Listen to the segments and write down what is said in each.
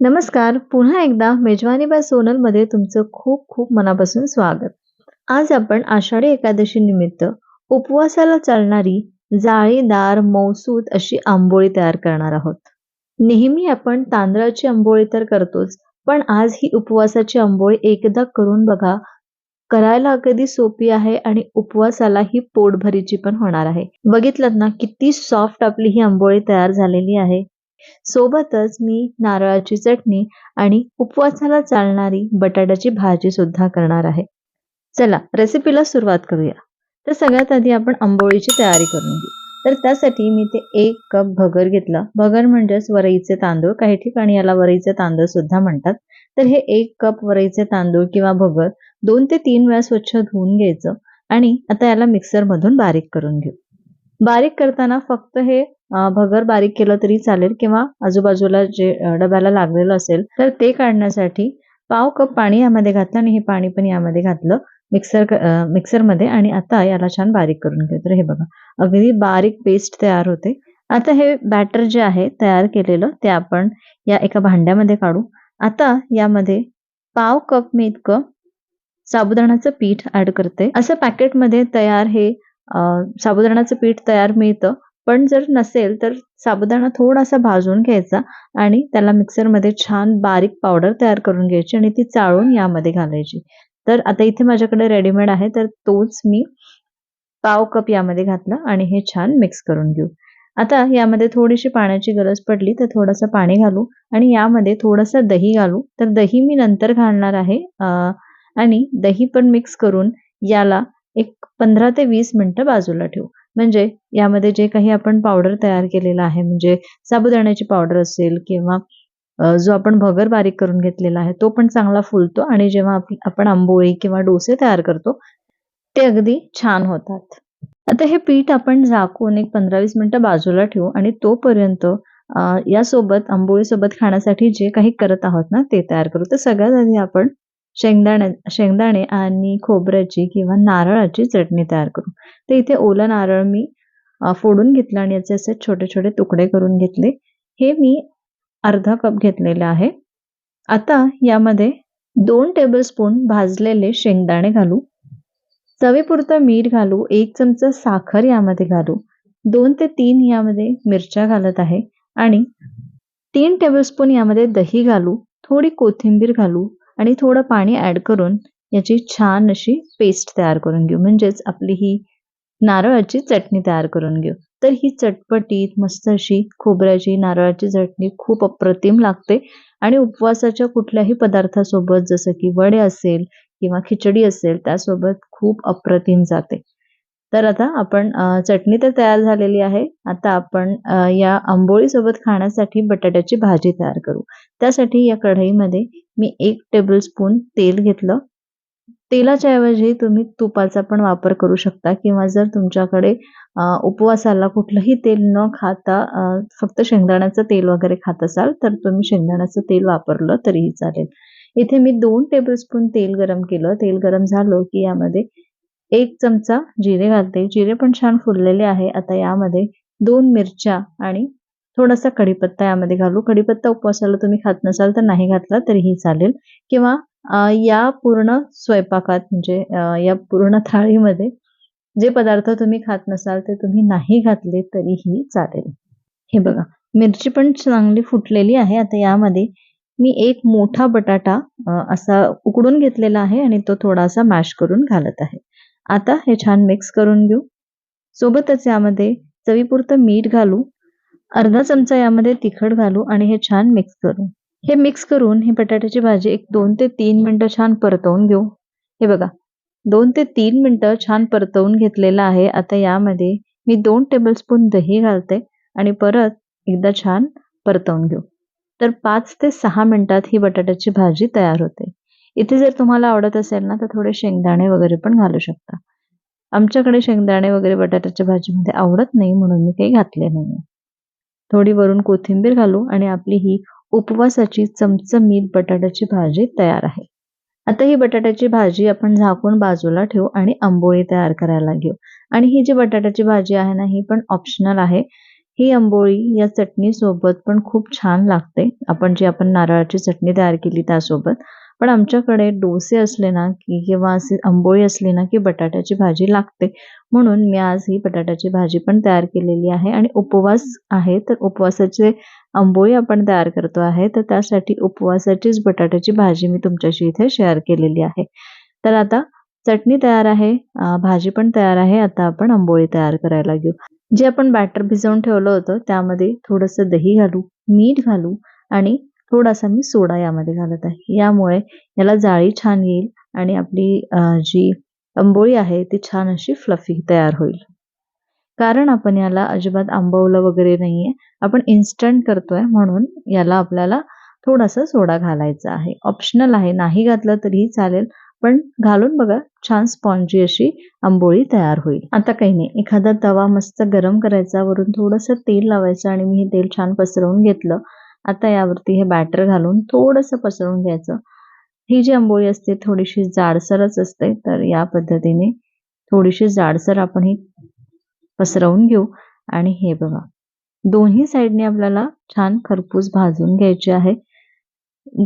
नमस्कार. पुन्हा एकदा मेजवानी बाय सोनलमध्ये तुमचं खूप खूप मनापासून स्वागत. आज आपण आषाढी एकादशी निमित्त उपवासाला चालणारी जाळीदार, मौसूद अशी आंबोळी तयार करणार आहोत. नेहमी आपण तांदळाची आंबोळी तर करतोच, पण आज ही उपवासाची आंबोळी एकदा करून बघा. करायला अगदी सोपी आहे आणि उपवासाला ही पोटभरीची पण होणार आहे. बघितलत ना किती सॉफ्ट आपली ही आंबोळी तयार झालेली आहे. सोबतच मी नारळाची चटणी आणि उपवासाला चालणारी बटाट्याची भाजी सुद्धा करणार आहे. चला रेसिपीला सुरुवात करूया. तर सगळ्यात आधी आपण आंबोळीची तयारी करून घेऊ. तर त्यासाठी मी ते एक कप भगर घेतला. भगर म्हणजेच वरईचे तांदूळ. काही ठिकाणी याला वरईचे तांदूळ सुद्धा म्हणतात. तर हे एक कप वरईचे तांदूळ किंवा भगर दोन ते तीन वेळा स्वच्छ धुवून घ्यायचं आणि आता याला मिक्सरमधून बारीक करून घेऊ. बारीक करताना फक्त हे भगर बारीक केलं तरी चालेल किंवा आजूबाजूला जे डब्याला लागलेलं असेल तर ते काढण्यासाठी पाव कप पाणी यामध्ये घातलं आणि हे पाणी पण यामध्ये घातलं. मिक्सर मिक्सरमध्ये आणि आता याला छान बारीक करून घेऊ. तर हे बघा अगदी बारीक पेस्ट तयार होते. आता हे बॅटर जे आहे तयार केलेलं ते आपण या एका भांड्यामध्ये काढू. आता यामध्ये पाव कप मी इतकं साबुदाण्याचं पीठ ऍड करते. असं पॅकेटमध्ये तयार हे साबुदाण्याचं पीठ तयार मिळतं. पण जर नसेल तर साबुदाणा थोडासा भाजून घ्यायचा आणि त्याला मिक्सरमध्ये छान बारीक पावडर तयार करून घ्यायची आणि ती चाळून यामध्ये घालायची. तर आता इथे माझ्याकडे रेडीमेड आहे तर तोच मी पाव कप यामध्ये घातला आणि हे छान मिक्स करून घेऊ. आता यामध्ये थोडीशी पाण्याची गरज पडली तर थोडंसं पाणी घालू आणि यामध्ये थोडंसं दही घालू. तर दही मी नंतर घालणार आहे आणि दही पण मिक्स करून याला एक पंधरा ते वीस मिनटं बाजूला ठेवू. म्हणजे यामध्ये जे काही आपण पावडर तयार केलेला आहे म्हणजे साबुदाण्याची पावडर असेल किंवा जो आपण भगर बारीक करून घेतलेला आहे तो पण चांगला फुलतो आणि जेव्हा आपण आंबोळी किंवा डोसे तयार करतो ते अगदी छान होतात. आता हे पीठ आपण झाकून एक पंधरा वीस मिनिटं बाजूला ठेवू आणि तोपर्यंत यासोबत आंबोळीसोबत खाण्यासाठी जे काही करत आहोत ना ते तयार करू. तर सगळ्यात आधी आपण शेंगदाणे शेंगदाणे आणि खोबऱ्याची किंवा नारळाची चटणी तयार करू. तर इथे ओला नारळ मी फोडून घेतला आणि याचे असे छोटे छोटे तुकडे करून घेतले. हे मी अर्धा कप घेतलेले आहे. आता यामध्ये दोन टेबलस्पून भाजलेले शेंगदाणे घालू. चवीपुरतं मीठ घालू. एक चमचा साखर यामध्ये घालू. दोन ते तीन यामध्ये मिरच्या घालत आहे. आणि तीन टेबलस्पून यामध्ये दही घालू. थोडी कोथिंबीर घालू. आणि थोडं पाणी ऍड करून याची छान अशी पेस्ट तयार करून घेऊ. म्हणजेच आपली ही नारळाची चटणी तयार करून घेऊ. तर ही चटपटीत मस्त अशी खोबऱ्याची नारळाची चटणी खूप अप्रतिम लागते. आणि उपवासाच्या कुठल्याही पदार्थासोबत जसं की वडे असेल किंवा खिचडी असेल त्यासोबत खूप अप्रतिम जाते. तर आता आपण चटणी तर तयार झालेली आहे. आता आपण या आंबोळी सोबत खाण्यासाठी बटाट्याची भाजी तयार करू. त्यासाठी या कढईमध्ये मी एक टेबलस्पून तेल घेतलं. तेलाच्या ऐवजी तुम्ही तुपाचा पण वापर करू शकता किंवा जर तुमच्याकडे उपवासाला कुठलंही तेल न खाता फक्त शेंगदाण्याचं तेल वगैरे खात असाल तर तुम्ही शेंगदाण्याचं तेल वापरलं तरीही चालेल. इथे मी दोन टेबलस्पून तेल गरम केलं. तेल गरम झालं की यामध्ये एक चमचा जिरे घालते. जिरे पण छान फुललेले आहे. आता यामध्ये दोन मिरच्या आणि थोडासा कढीपत्ता यामध्ये घालू. कढीपत्ता उपवासाला तुम्ही खात नसाल तर नाही घातला तरीही चालेल. किंवा या पूर्ण स्वयंपाकात म्हणजे या पूर्ण थाळीमध्ये जे पदार्थ तुम्ही खात नसाल ते तुम्ही नाही घातले तरीही चालेल. हे बघा मिरची पण चांगली फुटलेली आहे. आता यामध्ये मी एक मोठा बटाटा असा उकडून घेतलेला आहे आणि तो थोडासा मॅश करून घालत आहे. आता हे छान मिक्स करून घेऊ. सोबतच यामध्ये चवीपुरतं मीठ घालू अर्धा चमचा यामध्ये तिखट घालू आणि हे छान मिक्स करू. हे मिक्स करून ही बटाट्याची भाजी एक दोन ते तीन मिनटं छान परतवून घेऊ. हे बघा दोन ते तीन मिनटं छान परतवून घेतलेलं आहे. आता यामध्ये मी दोन टेबलस्पून दही घालते आणि परत एकदा छान परतवून घेऊ. तर पाच ते सहा मिनिटात ही बटाट्याची भाजी तयार होते. इथे जर तुम्हाला आवडत असेल ना तर थोडे शेंगदाणे वगैरे पण घालू शकता. आमच्याकडे शेंगदाणे वगैरे बटाट्याच्या भाजीमध्ये आवडत नाही म्हणून मी काही घातले नाही थोडी वरून कोथिंबीर घालू आणि आपली ही उपवासाची चमचमीत बटाट्याची भाजी तयार आहे. आता ही बटाट्याची भाजी आपण झाकून बाजूला ठेवू आणि आंबोळी तयार करायला घेऊ. आणि ही जी बटाट्याची भाजी आहे ना ही पण ऑप्शनल आहे. ही आंबोळी या चटणीसोबत पण खूप छान लागते. आपण जी आपण नारळाची चटणी तयार केली त्यासोबत पण आमच्याकडे डोसे असले ना की किंवा असे आंबोळी असली ना की बटाट्याची भाजी लागते. म्हणून मी आज ही बटाट्याची भाजी पण तयार केलेली आहे आणि उपवास आहे. तर उपवासाचे आंबोळी आपण तयार करतो आहे. तर त्यासाठी उपवासाचीच बटाट्याची भाजी मी तुमच्याशी इथे शेअर केलेली आहे. तर आता चटणी तयार आहे. भाजी पण तयार आहे. आता आपण आंबोळी तयार करायला घेऊ. जे आपण बॅटर भिजवून ठेवलं होतं त्यामध्ये थोडंसं दही घालू मीठ घालू आणि थोडासा मी सोडा यामध्ये घालत आहे. यामुळे याला जाळी छान येईल आणि आपली जी आंबोळी आहे ती छान अशी फ्लफी तयार होईल. कारण आपण याला अजिबात आंबवलं वगैरे नाहीये. आपण इन्स्टंट करतोय म्हणून याला आपल्याला थोडासा सोडा घालायचा आहे. ऑप्शनल आहे नाही घातलं तरीही चालेल पण घालून बघा छान स्पॉन्जी अशी आंबोळी तयार होईल. आता काही नाही एखादा तवा मस्त गरम करायचा वरून थोडंसं तेल लावायचं आणि मी हे तेल छान पसरवून घेतलं. आता यावरती हे बॅटर घालून थोडंसं पसरवून घ्यायचं. ही जी आंबोळी असते थोडीशी जाडसरच असते तर या पद्धतीने थोडीशी जाडसर आपण ही पसरवून घेऊ. आणि हे बघा दोन्ही साईडने आपल्याला छान खरपूस भाजून घ्यायचे आहे.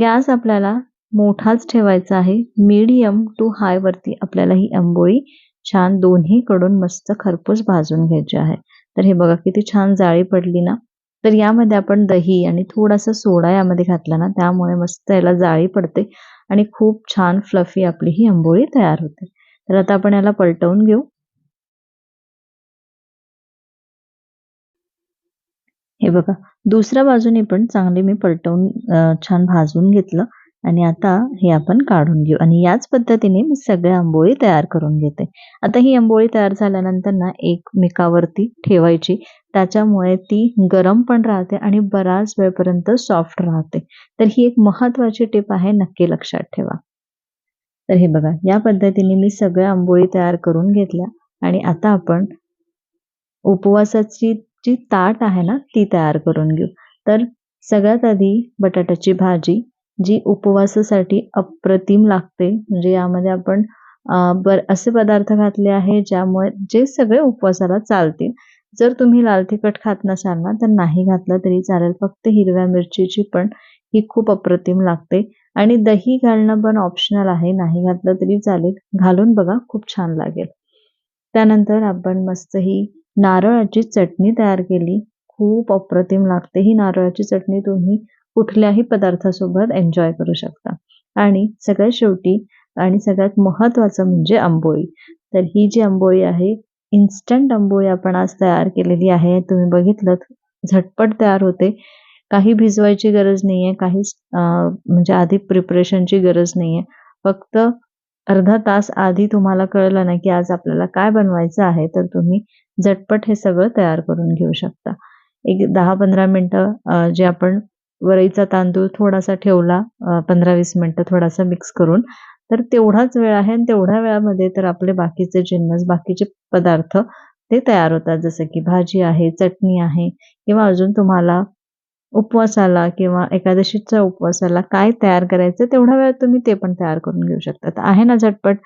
गॅस आपल्याला मोठाच ठेवायचा आहे. मीडियम टू हाय वरती आपल्याला ही आंबोळी छान दोन्हीकडून मस्त खरपूस भाजून घ्यायची आहे. तर हे बघा किती छान जाळी पडली ना. तर यामध्ये आपण दही आणि थोडासा सोडा यामध्ये घातला ना त्यामुळे मस्त याला जाळी पडते आणि खूप छान फ्लफी आपली ही आंबोळी तयार होते. तर आता आपण याला पलटवून घेऊ. हे बघा दुसऱ्या बाजूने पण चांगले मी पलटवून छान भाजून घेतलं आणि आता हे आपण काढून घेऊ आणि याच पद्धतीने मी सगळ्या आंबोळी तयार करून घेते. आता ही आंबोळी तयार झाल्यानंतर ना एकमेकावरती ठेवायची त्याच्यामुळे ती गरम पण राहते आणि बराच वेळपर्यंत सॉफ्ट राहते. तर ही एक महत्वाची टिप आहे नक्की लक्षात ठेवा. तर हे बघा या पद्धतीने मी सगळ्या आंबोळी तयार करून घेतल्या आणि आता आपण उपवासाची जी ताट आहे ना ती तयार करून घेऊ. तर सगळ्यात आधी बटाट्याची भाजी जी उपवासासाठी अप्रतिम लागते. म्हणजे यामध्ये आपण बर असे पदार्थ घातले आहे ज्यामुळे जे सगळे उपवासाला चालतील. जर तुम्ही लाल तिखट खात नसाल ना तर नाही घातलं तरी चालेल. फक्त हिरव्या मिरचीची पण ही खूप अप्रतिम लागते. आणि दही घालणं पण ऑप्शनल आहे. नाही घातलं तरी चालेल. घालून बघा खूप छान लागेल. त्यानंतर आपण मस्त ही नारळाची चटणी तयार केली. खूप अप्रतिम लागते. ही नारळाची चटणी तुम्ही कुठल्याही पदार्थासोबत एन्जॉय करू शकता. आणि सगळ्यात शेवटी आणि सगळ्यात महत्त्वाचं म्हणजे आंबोळी. तर ही जी आंबोळी आहे इन्स्टंट आंबोळी आपण आज तयार केलेली आहे. तुम्ही बघितलं झटपट तयार होते. काही भिजवायची गरज नाही आहे काहीच म्हणजे आधी प्रिपरेशनची गरज नाही आहे फक्त अर्धा तास आधी तुम्हाला कळलं ना की आज आपल्याला काय बनवायचं आहे तर तुम्ही झटपट हे सगळं तयार करून घेऊ शकता. एक दहा पंधरा मिनटं जे आपण वरईचा तांदूळ थोडासा ठेवला पंधरा वीस मिनटं थोडासा मिक्स करून तर तेवढाच वेळ आहे आणि तेवढ्या वेळामध्ये तर आपले बाकीचे जिन्नस बाकीचे पदार्थ ते तयार होतात. जसं की भाजी आहे चटणी आहे किंवा अजून तुम्हाला उपवासाला किंवा एकादशीच्या उपवासाला काय तयार करायचं तेवढ्या वेळात तुम्ही ते पण तयार करून घेऊ शकता. आहे ना झटपट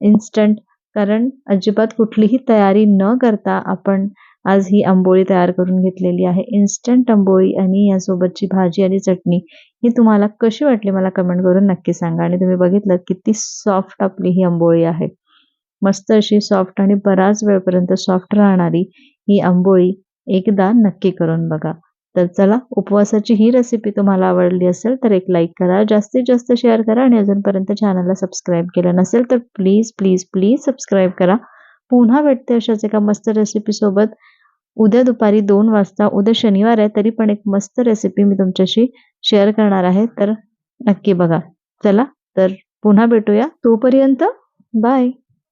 इन्स्टंट कारण अजिबात कुठलीही तयारी न करता आपण आज ही आंबोळी तयार करून घेतलेली आहे. इन्स्टंट आंबोळी आणि यासोबतची भाजी आणि चटणी ही तुम्हाला कशी वाटली मला कमेंट करून नक्की सांगा. आणि तुम्ही बघितलं किती सॉफ्ट आपली ही आंबोळी आहे. मस्त अशी सॉफ्ट आणि बराच वेळपर्यंत सॉफ्ट राहणारी ही आंबोळी एकदा नक्की करून बघा. तर चला उपवासाची ही रेसिपी तुम्हाला आवडली असेल तर एक लाईक करा जास्तीत जास्त शेअर करा आणि अजूनपर्यंत चॅनलला सबस्क्राईब केलं नसेल तर प्लीज प्लीज प्लीज सबस्क्राईब करा. पुन्हा भेटते अशाच एका मस्त रेसिपीसोबत उद्या दुपारी दोन वाजता उद्या शनिवार आहे तरी पण एक मस्त रेसिपी मी तुमच्याशी शेअर करणार आहे. तर नक्की बघा. चला तर पुन्हा भेटूया. तोपर्यंत बाय